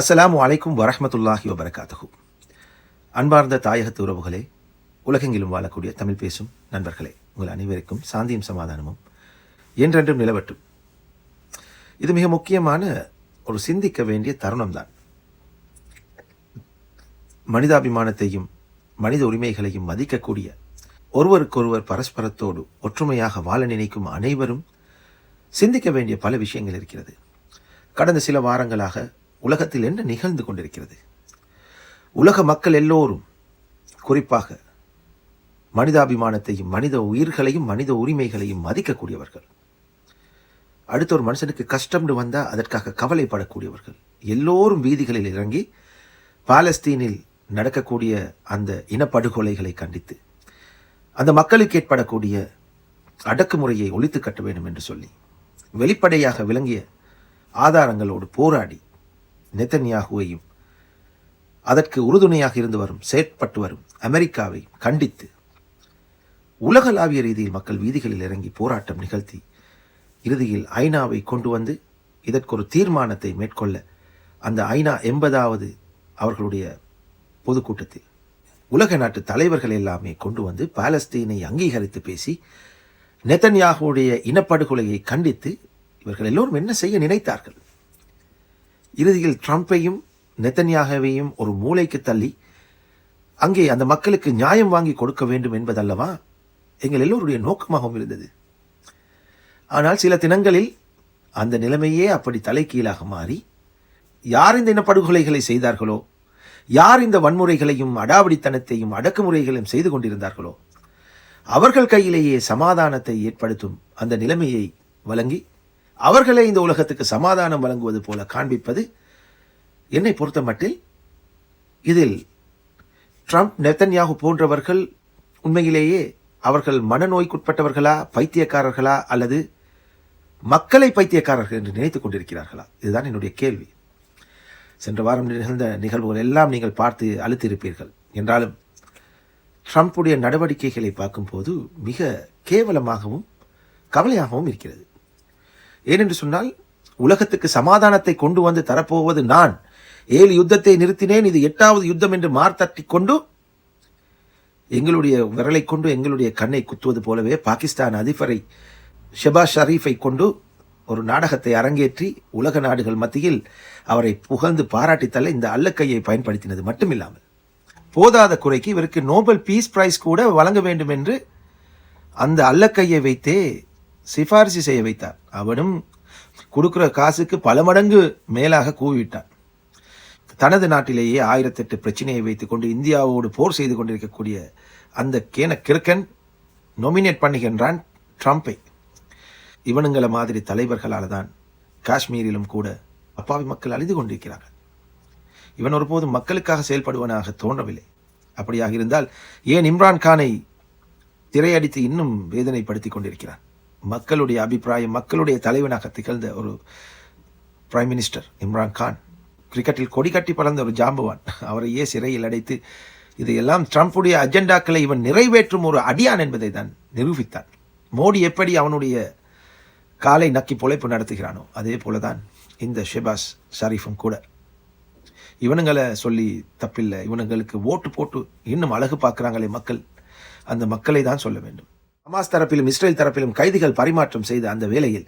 அஸ்லாம் அலைக்கும் வரஹ்மத்துல்லாஹி வபரகாத்துஹு. அன்பார்ந்த தாயகத்து உறவுகளே உலகெங்கிலும் வாழக்கூடிய தமிழ் பேசும் நண்பர்களே உங்கள் அனைவருக்கும் சாந்தியும் சமாதானமும் என்றென்றும் நிலவட்டும். இது மிக முக்கியமான ஒரு சிந்திக்க வேண்டிய தருணம்தான். மனிதாபிமானத்தையும் மனித உரிமைகளையும் மதிக்கக்கூடிய ஒருவருக்கொருவர் பரஸ்பரத்தோடு ஒற்றுமையாக வாழ நினைக்கும் அனைவரும் சிந்திக்க வேண்டிய பல விஷயங்கள் இருக்கிறது. கடந்த சில வாரங்களாக உலகத்தில் என்ன நிகழ்ந்து கொண்டிருக்கிறது? உலக மக்கள் எல்லோரும் குறிப்பாக மனிதாபிமானத்தையும் மனித உயிர்களையும் மனித உரிமைகளையும் மதிக்கக்கூடியவர்கள். அடுத்த ஒரு மனுஷனுக்கு கஷ்டம்னு வந்தால் அதற்காக கவலைப்படக்கூடியவர்கள். எல்லோரும் வீதிகளில் இறங்கி பாலஸ்தீனில் நடக்கக்கூடிய அந்த இனப்படுகொலைகளை கண்டித்து அந்த மக்களுக்கு ஏற்படக்கூடிய அடக்குமுறையை ஒழித்து கட்ட வேண்டும் என்று சொல்லி வெளிப்படையாக விளங்கிய ஆதாரங்களோடு போராடி நெத்தன்யாகுவையும் அதற்கு உறுதுணையாக இருந்து வரும் செயற்பட்டு வரும் அமெரிக்காவை கண்டித்து உலகளாவிய ரீதியில் மக்கள் வீதிகளில் இறங்கி போராட்டம் நிகழ்த்தி இறுதியில் ஐநாவை கொண்டு வந்து இதற்கு ஒரு தீர்மானத்தை மேற்கொள்ள அந்த ஐநா எண்பதாவது அவர்களுடைய பொதுக்கூட்டத்தில் உலக நாட்டு தலைவர்கள் எல்லாமே கொண்டு வந்து பாலஸ்தீனை அங்கீகரித்து பேசி நெத்தன்யாகுடைய இனப்படுகொலையை கண்டித்து இவர்கள் எல்லோரும் என்ன செய்ய நினைத்தார்கள்? இறுதியில் ட்ரம்பையும் நெத்தன்யாகவையும் ஒரு மூளைக்கு தள்ளி அங்கே அந்த மக்களுக்கு நியாயம் வாங்கி கொடுக்க வேண்டும் என்பதல்லவா? எங்கள் எல்லோருடைய நோக்கமாகவும் இருந்தது. ஆனால் சில தினங்களில் அந்த நிலைமையே அப்படி தலைகீழாக மாறி யார் இந்த இனப்படுகொலைகளை செய்தார்களோ யார் இந்த வன்முறைகளையும் அடாவடித்தனத்தையும் அடக்குமுறைகளையும் செய்து கொண்டிருந்தார்களோ அவர்கள் கையிலேயே சமாதானத்தை ஏற்படுத்தும் அந்த நிலைமையை வழங்கி அவர்களே இந்த உலகத்துக்கு சமாதானம் வழங்குவது போல காண்பிப்பது என்னை பொறுத்த மட்டில் இதில் ட்ரம்ப் நெத்தன்யாகு போன்றவர்கள் உண்மையிலேயே அவர்கள் மனநோய்க்குட்பட்டவர்களா பைத்தியக்காரர்களா அல்லது மக்களை பைத்தியக்காரர்கள் என்று நினைத்துக் கொண்டிருக்கிறார்களா? இதுதான் என்னுடைய கேள்வி. சென்ற வாரம் நிகழ்ந்த நிகழ்வுகள் எல்லாம் நீங்கள் பார்த்து அழுத்திருப்பீர்கள். என்றாலும் ட்ரம்ப்புடைய நடவடிக்கைகளை பார்க்கும்போது மிக கேவலமாகவும் கவலையாகவும் இருக்கிறது. ஏனென்று சொன்னால் உலகத்துக்கு சமாதானத்தை கொண்டு வந்து தரப்போவது நான். ஏழு யுத்தத்தை நிறுத்தினேன் இது எட்டாவது யுத்தம் என்று மார்த்தட்டி கொண்டு எங்களுடைய விரலை கொண்டு எங்களுடைய கண்ணை குத்துவது போலவே பாகிஸ்தான் அதிபரை ஷெபாஸ் ஷரீஃபை கொண்டு ஒரு நாடகத்தை அரங்கேற்றி உலக நாடுகள் மத்தியில் அவரை புகழ்ந்து பாராட்டித்தள்ள இந்த அல்லக்கையை பயன்படுத்தினது மட்டுமில்லாமல் போதாத குறைக்கு இவருக்கு நோபல் பீஸ் பிரைஸ் கூட வழங்க வேண்டும் என்று அந்த அல்லக்கையை வைத்தே சிபாரிசு செய்ய வைத்தார். அவனும் கொடுக்குற காசுக்கு பல மடங்கு மேலாக கூவிவிட்டான். தனது நாட்டிலேயே ஆயிரத்தெட்டு பிரச்சனையை வைத்துக்கொண்டு இந்தியாவோடு போர் செய்து கொண்டிருக்கக்கூடிய அந்த கேன கிறுக்கன் நொமினேட் பண்ணுகின்றான் ட்ரம்ப்பை இவனுங்கள மாதிரி தலைவர்களால் தான் காஷ்மீரிலும் கூட அப்பாவி மக்கள் அழிந்து கொண்டிருக்கிறார்கள். இவன் ஒருபோதும் மக்களுக்காக செயல்படுவனாக தோன்றவில்லை. அப்படியாக இருந்தால் ஏன் இம்ரான் கானை திரையடித்து இன்னும் வேதனைப்படுத்தி கொண்டிருக்கிறான்? மக்களுடைய அபிப்பிராயம் மக்களுடைய தலைவனாக திகழ்ந்த ஒரு பிரைம் மினிஸ்டர் இம்ரான் கான் கிரிக்கெட்டில் கொடி கட்டி பறந்த ஒரு ஜாம்பவான். அவரையே சிறையில் அடைத்து இதையெல்லாம் ட்ரம்ப்புடைய அஜெண்டாக்களை இவன் நிறைவேற்றும் ஒரு அடியான் என்பதை தான் நிரூபித்தான். மோடி எப்படி அவனுடைய காலை நக்கி பொழைப்பு நடத்துகிறானோ அதே போல தான் இந்த ஷெபாஸ் ஷரீஃபும் கூட. இவனுங்களை சொல்லி தப்பில்லை. இவனுங்களுக்கு ஓட்டு போட்டு இன்னும் அழகு பார்க்குறாங்களே மக்கள். அந்த மக்களை தான் சொல்ல வேண்டும். ஹமாஸ் தரப்பிலும் இஸ்ரேல் தரப்பிலும் கைதிகள் பரிமாற்றம் செய்த அந்த வேளையில்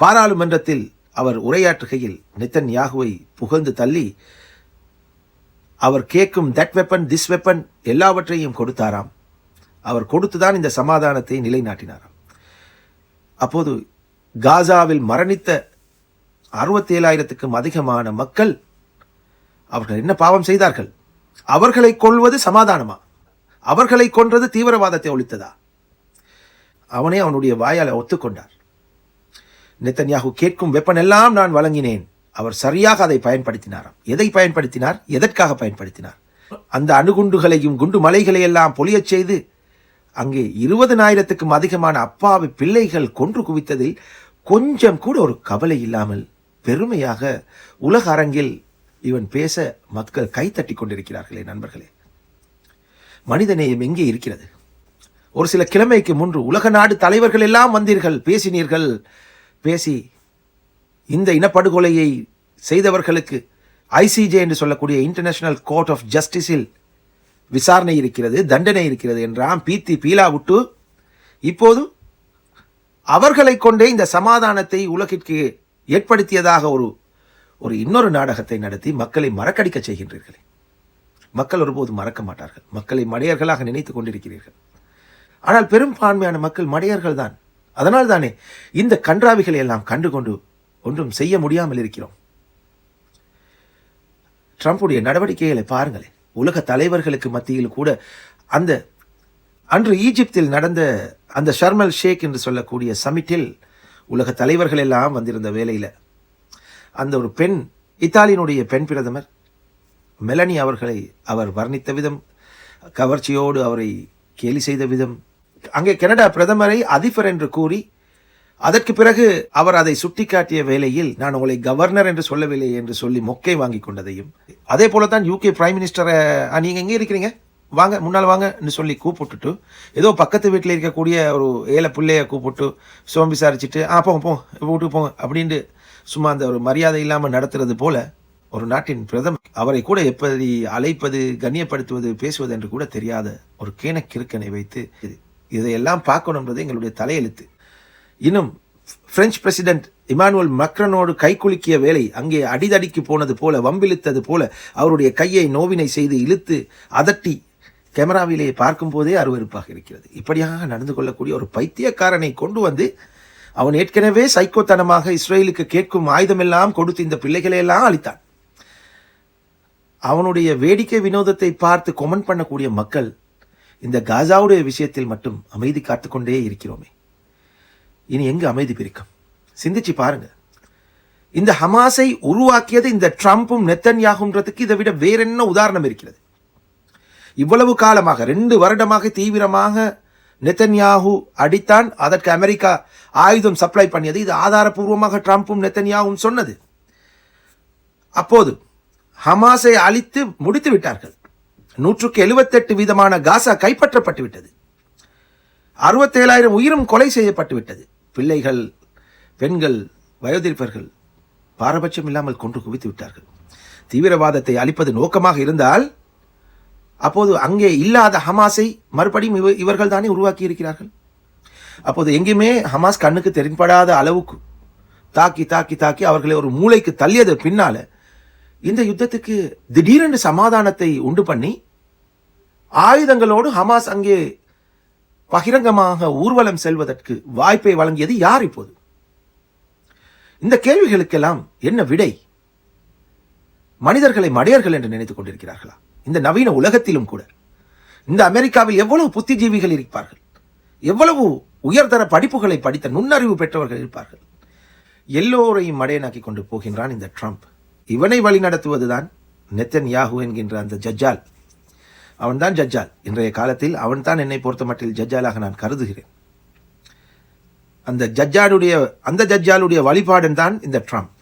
பாராளுமன்றத்தில் அவர் உரையாற்றுகையில் நித்தன் யாகுவை புகழ்ந்து தள்ளி அவர் கேட்கும் தட் வெப்பன் திஸ் வெப்பன் எல்லாவற்றையும் கொடுத்தாராம். அவர் கொடுத்துதான் இந்த சமாதானத்தை நிலைநாட்டினாராம். அப்போது காசாவில் மரணித்த அறுபத்தேழாயிரத்துக்கும் அதிகமான மக்கள் அவர்கள் என்ன பாவம் செய்தார்கள்? அவர்களை கொள்வது சமாதானமா? அவர்களை கொன்றது தீவிரவாதத்தை ஒழித்ததா? அவனே அவனுடைய வாயால் ஒத்துக்கொண்டார். நித்தன்யாகு கேட்கும் வெப்பன் எல்லாம் நான் வழங்கினேன். அவர் சரியாக அதை பயன்படுத்தினாராம். எதை பயன்படுத்தினார்? எதற்காக பயன்படுத்தினார்? அந்த அணுகுண்டுகளையும் குண்டு மலைகளையெல்லாம் பொழியச் செய்து அங்கே இருபதனாயிரத்துக்கும் அதிகமான அப்பாவி பிள்ளைகள் கொன்று குவித்ததில் கொஞ்சம் கூட ஒரு கவலை இல்லாமல் பெருமையாக உலக அரங்கில் இவன் பேச மக்கள் கைத்தட்டி கொண்டிருக்கிறார்களே நண்பர்களே. மனிதநேயம் எங்கே இருக்கிறது? ஒரு சில கிழமைக்கு முன்பு உலக நாடு தலைவர்கள் எல்லாம் வந்தீர்கள் பேசினீர்கள். பேசி இந்த இனப்படுகொலையை செய்தவர்களுக்கு ஐசிஜே என்று சொல்லக்கூடிய இன்டர்நேஷனல் கோர்ட் ஆஃப் ஜஸ்டிஸில் விசாரணை இருக்கிறது தண்டனை இருக்கிறது என்றாம். பீத்தி பீலா விட்டு இப்போது அவர்களை கொண்டே இந்த சமாதானத்தை உலகிற்கு ஏற்படுத்தியதாக ஒரு ஒரு இன்னொரு நாடகத்தை நடத்தி மக்களை மறக்கடிக்க செய்கின்றீர்களே. மக்கள் ஒருபோது மறக்க மாட்டார்கள். மக்களை மடையர்களாக நினைத்து கொண்டிருக்கிறீர்கள். ஆனால் பெரும்பான்மையான மக்கள் மடையர்கள் தான் அதனால் தானே இந்த கன்றாவிகளை எல்லாம் கண்டுகொண்டு ஒன்றும் செய்ய முடியாமல் இருக்கிறோம். ட்ரம்புடைய நடவடிக்கைகளை பாருங்களேன். உலக தலைவர்களுக்கு மத்தியில் கூட அந்த அன்று ஈஜிப்தில் நடந்த அந்த ஷர்மல் ஷேக் என்று சொல்லக்கூடிய சமிட்டில் உலக தலைவர்கள் எல்லாம் வந்திருந்த வேலையில் அந்த ஒரு பெண் இத்தாலியினுடைய பெண் பிரதமர் மெலனி அவர்களை அவர் வர்ணித்த விதம் கவர்ச்சியோடு அவரை கேலி செய்த விதம் அங்கே கனடா பிரதமரை அதிபர் என்று கூறி அதற்கு பிறகு அவர் அதை சுட்டிக்காட்டிய வேளையில் நான் உங்களை கவர்னர் என்று சொல்லவில்லை என்று சொல்லி மொக்கை வாங்கி கொண்டதையும் அதே போல தான் யூகே பிரைம் மினிஸ்டரை நீங்கள் எங்கே இருக்கிறீங்க? வாங்க முன்னால் வாங்கன்னு சொல்லி கூப்பிட்டுட்டு ஏதோ பக்கத்து வீட்டில் இருக்கக்கூடிய ஒரு ஏழை பிள்ளைய கூப்பிட்டு சோம் விசாரிச்சுட்டு ஆ போங்க போங்க வீட்டுக்கு போங்க அப்படின்ட்டு சும்மா அந்த ஒரு மரியாதை இல்லாமல் நடத்துறது போல ஒரு நாட்டின் பிரதமர் அவரை கூட எப்படி அழைப்பது கண்ணியப்படுத்துவது பேசுவது என்று கூட தெரியாத ஒரு கேனக்கிருக்கனை வைத்து இது- இதையெல்லாம் பார்க்கணுன்றது எங்களுடைய தலையெழுத்து. இன்னும் பிரெஞ்சு பிரசிடென்ட் இமானுவல் மக்ரனோடு கைக்குலுக்கிய வேலை அங்கே அடிதடிக்கு போனது போல வம்பிழுத்தது போல அவருடைய கையை நோவினை செய்து இழுத்து அதட்டி கேமராவிலே பார்க்கும்போதே அருவருப்பாக இருக்கிறது. இப்படியாக நடந்து கொள்ளக்கூடிய ஒரு பைத்தியக்காரனை கொண்டு வந்து அவன் ஏற்கனவே சைக்கோத்தனமாக இஸ்ரேலுக்கு கேட்கும் ஆயுதமெல்லாம் கொடுத்து இந்த பிள்ளைகளை எல்லாம் அளித்தான் அவனுடைய வேடிக்கை வினோதத்தை பார்த்து கொமெண்ட் பண்ணக்கூடிய மக்கள் இந்த காசாவுடைய விஷயத்தில் மட்டும் அமைதி காத்துக்கொண்டே இருக்கிறோமே. இனி எங்கு அமைதி பிரிக்கும்? சிந்திச்சு பாருங்க. இந்த ஹமாஸை உருவாக்கியது இந்த ட்ரம்ப்பும் நெத்தன்யாகுன்றதுக்கு இதை விட வேற என்ன உதாரணம் இருக்கிறது? இவ்வளவு காலமாக ரெண்டு வருடமாக தீவிரமாக நெத்தன்யாகு அடித்தான் அதற்கு அமெரிக்கா ஆயுதம் சப்ளை பண்ணியது. இது ஆதாரபூர்வமாக ட்ரம்ப்பும் நெத்தன்யாகும் சொன்னது. அப்போது ஹமாஸை அழித்து முடித்து விட்டார்கள். நூற்றுக்கு எழுபத்தெட்டு வீதமான காசா கைப்பற்றப்பட்டு விட்டது அறுபத்தேழாயிரம் உயிரும் கொலை செய்யப்பட்டு விட்டது பிள்ளைகள் பெண்கள் வயோதிருப்பர்கள் பாரபட்சம் இல்லாமல் கொன்று குவித்து விட்டார்கள். தீவிரவாதத்தை அழிப்பது நோக்கமாக இருந்தால் அப்போது அங்கே இல்லாத ஹமாஸை மறுபடியும் இவ இவர்கள் தானே உருவாக்கி இருக்கிறார்கள்? அப்போது எங்கேயுமே ஹமாஸ் கண்ணுக்கு தென்படாத அளவுக்கு தாக்கி தாக்கி தாக்கி அவர்களை ஒரு மூளைக்கு தள்ளியது பின்னால இந்த யுத்தத்துக்கு திடீரென்று சமாதானத்தை உண்டு பண்ணி ஆயுதங்களோடு ஹமாஸ் அங்கே பகிரங்கமாக ஊர்வலம் செல்வதற்கு வாய்ப்பை வழங்கியது யார் இப்போது? இந்த கேள்விகளுக்கெல்லாம் என்ன விடை? மனிதர்களை மடையர்கள் என்று நினைத்துக் கொண்டிருக்கிறார்களா? இந்த நவீன உலகத்திலும் கூட. இந்த அமெரிக்காவில் எவ்வளவு புத்திஜீவிகள் இருப்பார்கள்? எவ்வளவு உயர்தர படிப்புகளை படித்த நுண்ணறிவு பெற்றவர்கள் இருப்பார்கள்? எல்லோரையும் மடையனாக்கி கொண்டு போகின்றான் இந்த ட்ரம்ப். இவனை வழி நடத்துவதுதான் நெத்தன் யாகு என்கின்ற அந்த ஜஜ்ஜால். அவன்தான் ஜஜ்ஜால். இன்றைய காலத்தில் அவன்தான் என்னை பொறுத்த மட்டில் ஜஜ்ஜாலாக நான் கருதுகிறேன். அந்த ஜட்ஜாலுடைய அந்த ஜட்ஜாலுடைய வழிபாடன் தான் இந்த ட்ரம்ப்.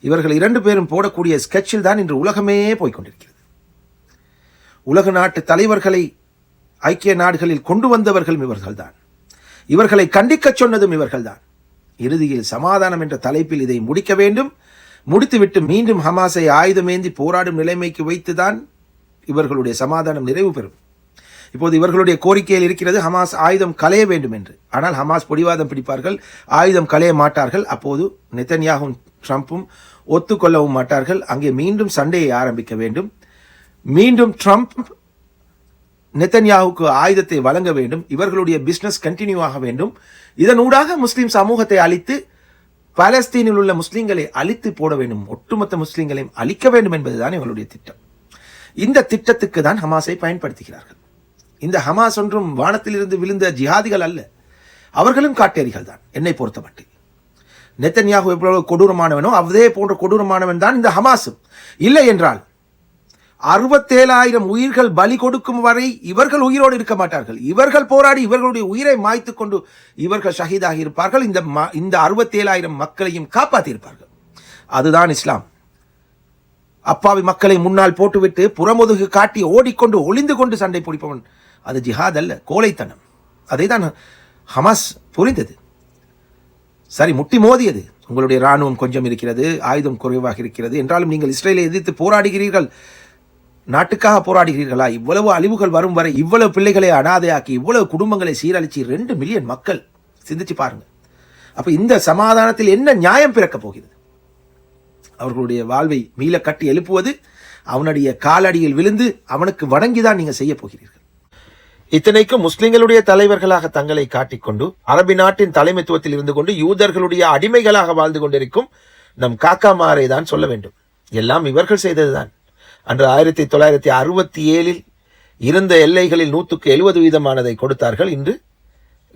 இவர்கள் இரண்டு பேரும் போடக்கூடிய ஸ்கெட்சில் தான் இன்று உலகமே போய்க்கொண்டிருக்கிறது உலக நாட்டு தலைவர்களை ஐக்கிய நாடுகளில் கொண்டு வந்தவர்களும் இவர்கள்தான். இவர்களை கண்டிக்கச் சொன்னதும் இவர்கள்தான். இறுதியில் சமாதானம் என்ற தலைப்பில் இதை முடிக்க வேண்டும். முடித்துவிட்டு மீண்டும் ஹமாஸை ஆயுதமேந்தி போராடும் நிலைமைக்கு வைத்துதான் இவர்களுடைய சமாதானம் நிறைவு பெறும். இப்போது இவர்களுடைய கோரிக்கையில் இருக்கிறது ஹமாஸ் ஆயுதம் களைய வேண்டும் என்று. ஆனால் ஹமாஸ் பிடிவாதம் பிடிப்பார்கள் ஆயுதம் களைய மாட்டார்கள். அப்போது நெத்தன்யாகும் ட்ரம்ப்பும் ஒத்துக்கொள்ளவும் மாட்டார்கள். அங்கே மீண்டும் சண்டையை ஆரம்பிக்க வேண்டும். மீண்டும் ட்ரம்ப் நெத்தன்யாவுக்கு ஆயுதத்தை வழங்க வேண்டும். இவர்களுடைய பிஸ்னஸ் கண்டினியூ ஆக வேண்டும். இதனூடாக முஸ்லிம் சமூகத்தை அழித்து பாலஸ்தீனில் உள்ள முஸ்லீம்களை அழித்து போட வேண்டும் ஒட்டுமொத்த முஸ்லீம்களையும் அழிக்க வேண்டும் என்பதுதான் இவர்களுடைய திட்டம். இந்த திட்டத்துக்கு தான் ஹமாஸை பயன்படுத்துகிறார்கள். இந்த ஹமாஸ் ஒன்றும் வானத்திலிருந்து விழுந்த ஜிஹாதிகள் அல்ல. அவர்களும் காட்டேரிகள் தான் என்னை பொறுத்த நெத்தன்யாகு எவ்வளவு கொடூரமானவனோ அதே போன்ற கொடூரமானவன் தான் இந்த ஹமாஸும். இல்லை என்றால் அறுபத்தேழாயிரம் உயிர்கள் பலி கொடுக்கும் வரை இவர்கள் உயிரோடு இருக்க மாட்டார்கள். இவர்கள் போராடி இவர்களுடைய உயிரை மாய்த்து கொண்டு இவர்கள் ஷஹீதாகி இருப்பார்கள். இந்த இந்த அறுபத்தேழாயிரம் மக்களையும் காப்பாற்றியிருப்பார்கள் அதுதான் இஸ்லாம். அப்பாவி மக்களை முன்னால் போட்டுவிட்டு புறமுதுகு காட்டி ஓடிக்கொண்டு ஒளிந்து கொண்டு சண்டை பிடிப்பவன் அது ஜிஹாத் அல்ல கோழைத்தனம். அதை தான் ஹமாஸ் புரிந்தது. சரி முட்டி மோதியது. உங்களுடைய இராணுவம் கொஞ்சம் இருக்கிறது ஆயுதம் குறைவாக இருக்கிறது. என்றாலும் நீங்கள் இஸ்ரேலை எதிர்த்து போராடுகிறீர்கள். நாட்டுக்காக போராடுகிறீர்களா? இவ்வளவு அழிவுகள் வரும் வரை இவ்வளவு பிள்ளைகளை அனாதையாக்கி இவ்வளவு குடும்பங்களை சீரழிச்சு ரெண்டு மில்லியன் மக்கள் சிந்திச்சு பாருங்க. அப்ப இந்த சமாதானத்தில் என்ன நியாயம் பிறக்க போகிறது? அவர்களுடைய வாழ்வை மீள கட்டி எழுப்புவது அவனுடைய காலடியில் விழுந்து அவனுக்கு வணங்கிதான் நீங்க செய்ய போகிறீர்கள். இத்தனைக்கும் முஸ்லிம்களுடைய தலைவர்களாக தங்களை காட்டிக்கொண்டு அரபி நாட்டின் தலைமைத்துவத்தில் இருந்து கொண்டு யூதர்களுடைய அடிமைகளாக வாழ்ந்து கொண்டிருக்கும் நம் காக்காமாரை தான் சொல்ல வேண்டும். எல்லாம் இவர்கள் செய்ததுதான். அன்று ஆயிரத்தி தொள்ளாயிரத்தி அறுபத்தி ஏழில் இருந்த எல்லைகளில் நூற்றுக்கு எழுபது வீதமானதை கொடுத்தார்கள். இன்று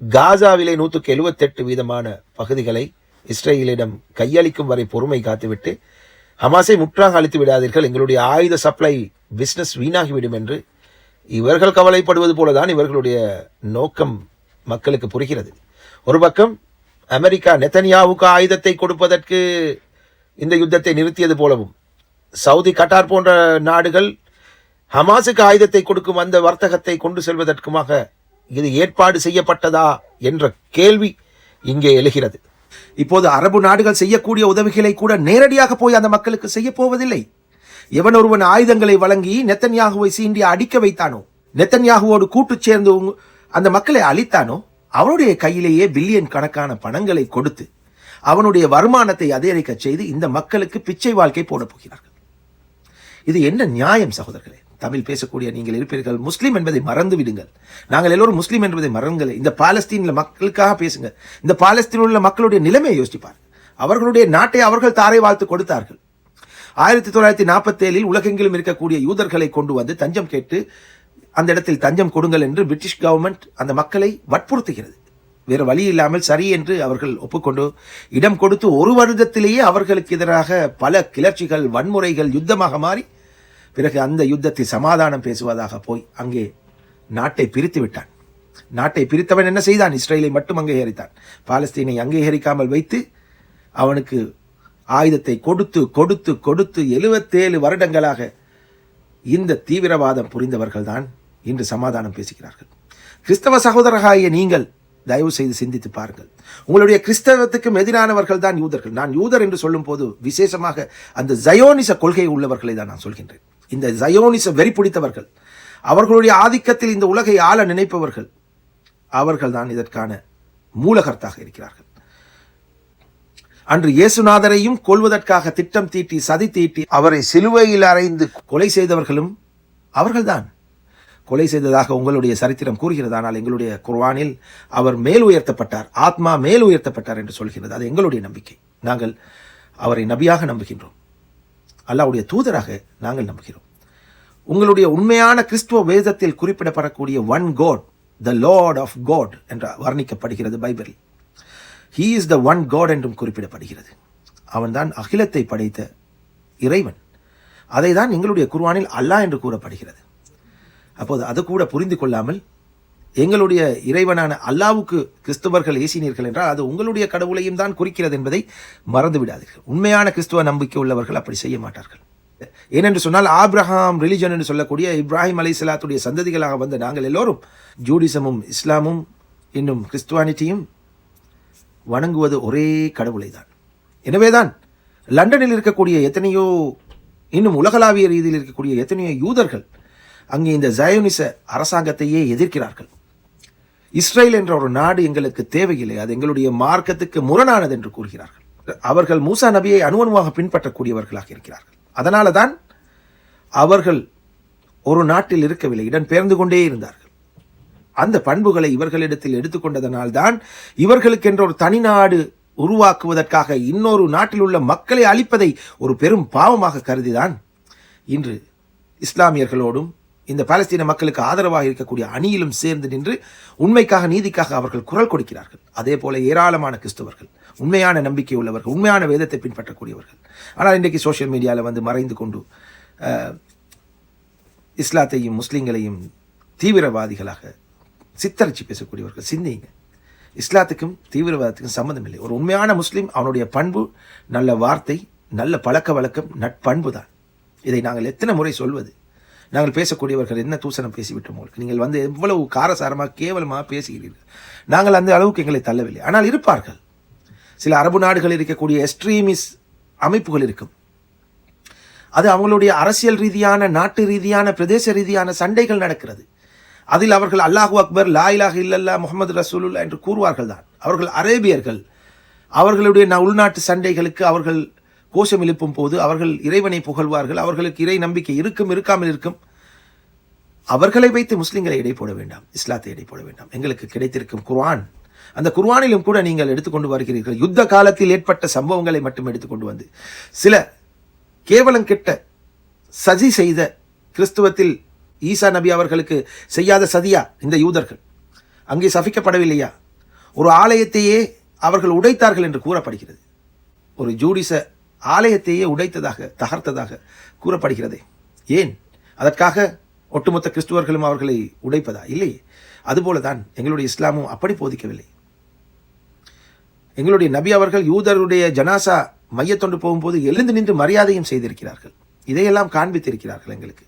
காசாவிலே நூற்றுக்கு எழுபத்தெட்டு வீதமான பகுதிகளை இஸ்ரேலிடம் கையளிக்கும் வரை பொறுமை காத்துவிட்டு ஹமாஸை முற்றாக அழித்து விடாதீர்கள். எங்களுடைய ஆயுத சப்ளை பிஸ்னஸ் வீணாகிவிடும் என்று இவர்கள் கவலைப்படுவது போலதான் இவர்களுடைய நோக்கம் மக்களுக்கு புரிகிறது. ஒரு பக்கம் அமெரிக்கா நெத்தனியாவுக்கு ஆயுதத்தை கொடுப்பதற்கு இந்த யுத்தத்தை நிறுத்தியது போலவும் சவுதி கட்டார் போன்ற நாடுகள் ஹமாஸுக்கு ஆயுதத்தை கொடுக்கும் அந்த வர்த்தகத்தை கொண்டு செல்வதற்குமாக இது ஏற்பாடு செய்யப்பட்டதா என்ற கேள்வி இங்கே எழுகிறது. இப்போது அரபு நாடுகள் செய்யக்கூடிய உதவிகளை கூட நேரடியாக போய் அந்த மக்களுக்கு செய்ய போவதில்லை. எவன் ஒருவன் ஆயுதங்களை வழங்கி நெத்தன்யாகுவை சீண்டி அடிக்க வைத்தானோ? நெத்தன்யாகுவோடு கூட்டு சேர்ந்து அந்த மக்களை அழித்தானோ? அவனுடைய கையிலேயே பில்லியன் கணக்கான பணங்களை கொடுத்து அவனுடைய வருமானத்தை அதிகரிக்க செய்து இந்த மக்களுக்கு பிச்சை வாழ்க்கை போடப் போகிறார்கள். இது என்ன நியாயம் சகோதரர்களே? தமிழ் பேசக்கூடிய நீங்கள் இருப்பீர்கள். முஸ்லீம் என்பதை மறந்து விடுங்கள். நாங்கள் எல்லோரும் முஸ்லீம் என்பதை மறங்கள் இந்த பாலஸ்தீனில் மக்களுக்காக பேசுங்க இந்த பாலஸ்தீனில் உள்ள மக்களுடைய நிலைமையை யோசிப்பார் அவர்களுடைய நாட்டை அவர்கள் தாரை வாழ்த்து கொடுத்தார்கள். ஆயிரத்தி தொள்ளாயிரத்தி நாற்பத்தேழில் உலகெங்கிலும் இருக்கக்கூடிய யூதர்களை கொண்டு வந்து தஞ்சம் கேட்டு அந்த இடத்தில் தஞ்சம் கொடுங்கள் என்று பிரிட்டிஷ் கவர்மெண்ட் அந்த மக்களை வற்புறுத்துகிறது. வேறு வழி இல்லாமல் சரி என்று அவர்கள் ஒப்புக்கொண்டு இடம் கொடுத்து ஒரு வருடத்திலேயே அவர்களுக்கு எதிராக பல கிளர்ச்சிகள் வன்முறைகள் யுத்தமாக மாறி பிறகு அந்த யுத்தத்தில் சமாதானம் பேசுவதாக போய் அங்கே நாட்டை பிரித்து விட்டான். நாட்டை பிரித்தவன் என்ன செய்தான்? இஸ்ரேலை மட்டும் அங்கீகரித்தான் பாலஸ்தீனை அங்கீகரிக்காமல் வைத்து அவனுக்கு ஆயுதத்தை கொடுத்து கொடுத்து கொடுத்து எழுபத்தேழு வருடங்களாக இந்த தீவிரவாதம் புரிந்தவர்கள் தான் இன்று சமாதானம் பேசுகிறார்கள். கிறிஸ்தவ சகோதரராகிய நீங்கள் தயவு செய்து சிந்தித்து பாருங்கள். உங்களுடைய கிறிஸ்தவத்துக்கும் எதிரானவர்கள் தான் யூதர்கள். நான் யூதர் என்று சொல்லும் போது விசேஷமாக அந்த ஜயோனிச கொள்கை உள்ளவர்களை தான் நான் சொல்கின்றேன். இந்த ஜயோனிச வெறி பிடித்தவர்கள். அவர்களுடைய ஆதிக்கத்தில் இந்த உலகை ஆள நினைப்பவர்கள். அவர்கள் தான் இதற்கான மூலகர்த்தாக இருக்கிறார்கள். அன்று இயேசுநாதரையும் கொல்வதற்காக திட்டம் தீட்டி சதி தீட்டி அவரை சிலுவையில் அறைந்து கொலை செய்தவர்களும் அவர்கள்தான். கொலை செய்ததாக உங்களுடைய சரித்திரம் கூறுகிறது. ஆனால் எங்களுடைய குர்வானில் அவர் மேல் உயர்த்தப்பட்டார். ஆத்மா மேல் உயர்த்தப்பட்டார் என்று சொல்கிறது. அது எங்களுடைய நம்பிக்கை. நாங்கள் அவரை நபியாக நம்புகின்றோம். அல்லாஹ்வுடைய தூதராக நாங்கள் நம்புகிறோம். உங்களுடைய உண்மையான கிறிஸ்துவ வேதத்தில் குறிப்பிடப்படக்கூடிய one god the lord of god என்று வர்ணிக்கப்படுகிறது பைபிளில். He is the one god என்றும் குறிப்பிடப்படுகிறது. அவன்தான் அகிலத்தை படைத்த இறைவன். அதை தான் எங்களுடைய குர்ஆனில் அல்லாஹ் என்று கூறப்படுகிறது. அப்போது அது கூட புரிந்து கொள்ளாமல் எங்களுடைய இறைவனான அல்லாவுக்கு கிறிஸ்தவர்கள் ஏசினீர்கள் என்றால் அது உங்களுடைய கடவுளையும் தான் குறிக்கிறது என்பதை மறந்து விடாதீர்கள் உண்மையான கிறிஸ்துவ நம்பிக்கை உள்ளவர்கள் அப்படி செய்ய மாட்டார்கள். ஏனென்று சொன்னால் ஆப்ரஹாம் ரிலிஜன் என்று சொல்லக்கூடிய இப்ராஹிம் அலை சலாத்துடைய சந்ததிகளாக வந்த நாங்கள் எல்லோரும் ஜூடிசமும் இஸ்லாமும் இன்னும் கிறிஸ்துவானிட்டியும் வணங்குவது ஒரே கடவுளை தான் எனவேதான் லண்டனில் இருக்கக்கூடிய எத்தனையோ இன்னும் உலகளாவிய ரீதியில் இருக்கக்கூடிய எத்தனையோ யூதர்கள் அங்கே இந்த ஜயோனிச அரசாங்கத்தையே எதிர்க்கிறார்கள். இஸ்ரேல் என்ற ஒரு நாடு எங்களுக்கு தேவையில்லை. அது எங்களுடைய மார்க்கத்துக்கு முரணானது என்று கூறுகிறார்கள். அவர்கள் மூசா நபியை அணுவணுவாக பின்பற்றக்கூடியவர்களாக இருக்கிறார்கள். அதனால தான் அவர்கள் ஒரு நாட்டில் இருக்கவில்லை. இடம் பெயர்ந்து கொண்டே இருந்தார்கள். அந்த பண்புகளை இவர்களிடத்தில் எடுத்துக்கொண்டதனால் தான் இவர்களுக்கென்ற ஒரு தனி நாடு உருவாக்குவதற்காக இன்னொரு நாட்டில் உள்ள மக்களை அழிப்பதை ஒரு பெரும் பாவமாக கருதிதான் இன்று இஸ்லாமியர்களோடும் இந்த பாலஸ்தீன மக்களுக்கு ஆதரவாக இருக்கக்கூடிய அணியிலும் சேர்ந்து நின்று உண்மைக்காக நீதிக்காக அவர்கள் குரல் கொடுக்கிறார்கள். அதே போல ஏராளமான கிறிஸ்தவர்கள் உண்மையான நம்பிக்கை உள்ளவர்கள் உண்மையான வேதத்தை பின்பற்றக்கூடியவர்கள். ஆனால் இன்றைக்கு சோஷியல் மீடியாவில் வந்து மறைந்து கொண்டு இஸ்லாத்தையும் முஸ்லீம்களையும் தீவிரவாதிகளாக சித்தரிச்சு பேசக்கூடியவர்கள் சிந்திங்க இஸ்லாத்துக்கும் தீவிரவாதத்துக்கும் சம்மந்தம் இல்லை. ஒரு உண்மையான முஸ்லீம் அவனுடைய பண்பு நல்ல வார்த்தை நல்ல பழக்க வழக்கம் நட்பண்பு தான் இதை நாங்கள் எத்தனை முறை சொல்வது? நாங்கள் பேசக்கூடியவர்கள் என்ன தூசணம் பேசிவிட்டோம் உங்களுக்கு? நீங்கள் வந்து எவ்வளவு காரசாரமாக கேவலமாக பேசுகிறீர்கள்? நாங்கள் அந்த அளவுக்கு எங்களை தள்ளவில்லை. ஆனால் இருப்பார்கள். சில அரபு நாடுகளில் இருக்கக்கூடிய எஸ்ட்ரீமிஸ் அமைப்புகள் இருக்கும். அது அவங்களுடைய அரசியல் ரீதியான நாட்டு ரீதியான பிரதேச ரீதியான சண்டைகள் நடக்கிறது. அதில் அவர்கள் அல்லாஹு அக்பர் லா இலாஹ இல்லல்லா முகமது ரசூலுல்லா என்று கூறுவார்கள் தான் அவர்கள் அரேபியர்கள். அவர்களுடைய உள்நாட்டு சண்டைகளுக்கு அவர்கள் கோஷம் எழுப்பும் போது அவர்கள் இறைவனை புகழ்வார்கள் அவர்களுக்கு இறை நம்பிக்கை இருக்கும் இருக்காமல் இருக்கும். அவர்களை வைத்து முஸ்லிம்களை இடை போட வேண்டாம் இஸ்லாத்தை இடை போட வேண்டாம். எங்களுக்கு கிடைத்திருக்கும் குர்ஆன். அந்த குர்வானிலும் கூட நீங்கள் எடுத்துக்கொண்டு வருகிறீர்கள். யுத்த காலத்தில் ஏற்பட்ட சம்பவங்களை மட்டும் எடுத்துக்கொண்டு வந்து சில கேவலம் கெட்ட சதி செய்த கிறிஸ்துவத்தில் ஈசா நபி அவர்களுக்கு செய்யாத சதியா இந்த யூதர்கள்? அங்கே சபிக்கப்படவில்லையா? ஒரு ஆலயத்தையே அவர்கள் உடைத்தார்கள் என்று கூறப்படுகிறது. ஒரு ஜூடிச ஆலயத்தையே உடைத்ததாக தகர்த்ததாக கூறப்படுகிறதே. ஏன்? அதற்காக ஒட்டுமொத்த கிறிஸ்துவர்களும் அவர்களை உடைப்பதா? இல்லை. அதுபோல தான் எங்களுடைய இஸ்லாமும் அப்படி போதிக்கவில்லை. எங்களுடைய நபி அவர்கள் யூதருடைய ஜனாசா மையத்தொண்டு போகும்போது எழுந்து நின்று மரியாதையும் செய்திருக்கிறார்கள். இதையெல்லாம் காண்பித்திருக்கிறார்கள் எங்களுக்கு.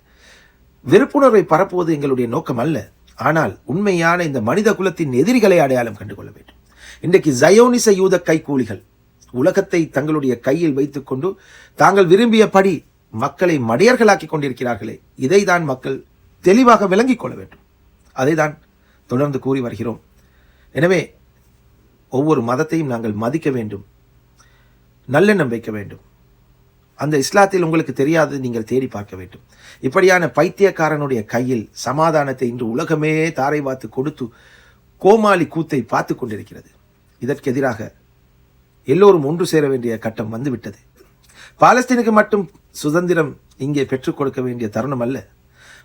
வெறுப்புணர்வை பரப்புவது எங்களுடைய நோக்கம் அல்ல. ஆனால் உண்மையான இந்த மனித குலத்தின் எதிரிகளை அடையாளம் கண்டுகொள்ள வேண்டும். இன்றைக்கு ஜயோனிச யூத கைக்கூலிகள் உலகத்தை தங்களுடைய கையில் வைத்துக்கொண்டு தாங்கள் விரும்பியபடி மக்களை மடையர்களாக்கி கொண்டிருக்கிறார்களே இதை தான் மக்கள் தெளிவாக விளங்கிக் கொள்ள வேண்டும். அதை தான் தொடர்ந்து கூறி வருகிறோம். எனவே ஒவ்வொரு மதத்தையும் நாங்கள் மதிக்க வேண்டும் நல்லெண்ணம் வைக்க வேண்டும். அந்த இஸ்லாத்தில் உங்களுக்கு தெரியாது நீங்கள் தேடி பார்க்க வேண்டும். இப்படியான பைத்தியக்காரனுடைய கையில் சமாதானத்தை இன்று உலகமே தாரை வாத்து கொடுத்து கோமாளி கூத்தை பார்த்து கொண்டிருக்கிறது. இதற்கு எதிராக எல்லோரும் ஒன்று சேர வேண்டிய கட்டம் வந்துவிட்டது. பாலஸ்தீனுக்கு மட்டும் சுதந்திரம் இங்கே பெற்றுக் கொடுக்க வேண்டிய தருணம் அல்ல.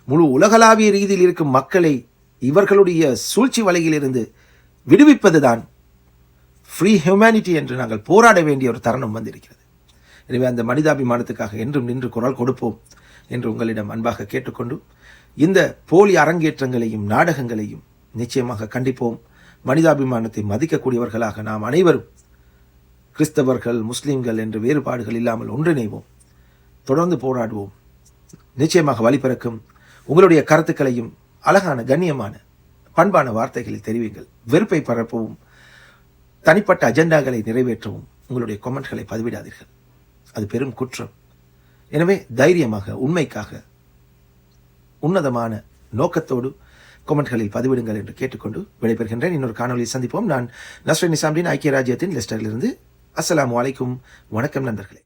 முழு உலகளாவிய ரீதியில் இருக்கும் மக்களை இவர்களுடைய சூழ்ச்சி வலையிலிருந்து விடுவிப்பதுதான் ஃப்ரீ ஹியூமனிட்டி என்று நாங்கள் போராட வேண்டிய ஒரு தருணம் வந்திருக்கிறது. எனவே அந்த மனிதாபிமானத்துக்காக என்றும் நின்று குரல் கொடுப்போம் என்று உங்களிடம் அன்பாக கேட்டுக்கொண்டு இந்த போலி அரங்கேற்றங்களையும் நாடகங்களையும் நிச்சயமாக கண்டிப்போம். மனிதாபிமானத்தை மதிக்கக்கூடியவர்களாக நாம் அனைவரும் கிறிஸ்தவர்கள் முஸ்லிம்கள் என்று வேறுபாடுகள் இல்லாமல் ஒன்றிணைவோம். தொடர்ந்து போராடுவோம். நிச்சயமாக வழிபிறக்கும் உங்களுடைய கருத்துக்களையும் அழகான கண்ணியமான பண்பான வார்த்தைகளில் தெரிவிங்கள். வெறுப்பை பரப்பவும் தனிப்பட்ட அஜெண்டாக்களை நிறைவேற்றவும் உங்களுடைய கொமெண்ட்களை பதிவிடாதீர்கள். அது பெரும் குற்றம். எனவே தைரியமாக உண்மைக்காக உன்னதமான நோக்கத்தோடு கொமெண்ட்களில் பதிவிடுங்கள் என்று கேட்டுக்கொண்டு விடைபெறுகின்றேன். இன்னொரு காணொலியை சந்திப்போம். நான் நஸ்ரீன் நிசாம்டின் ஐக்கிய ராஜ்யத்தின் லெஸ்டரிலிருந்து அஸ்லாம் அலைக்கும். வணக்கம் நண்பர்களே.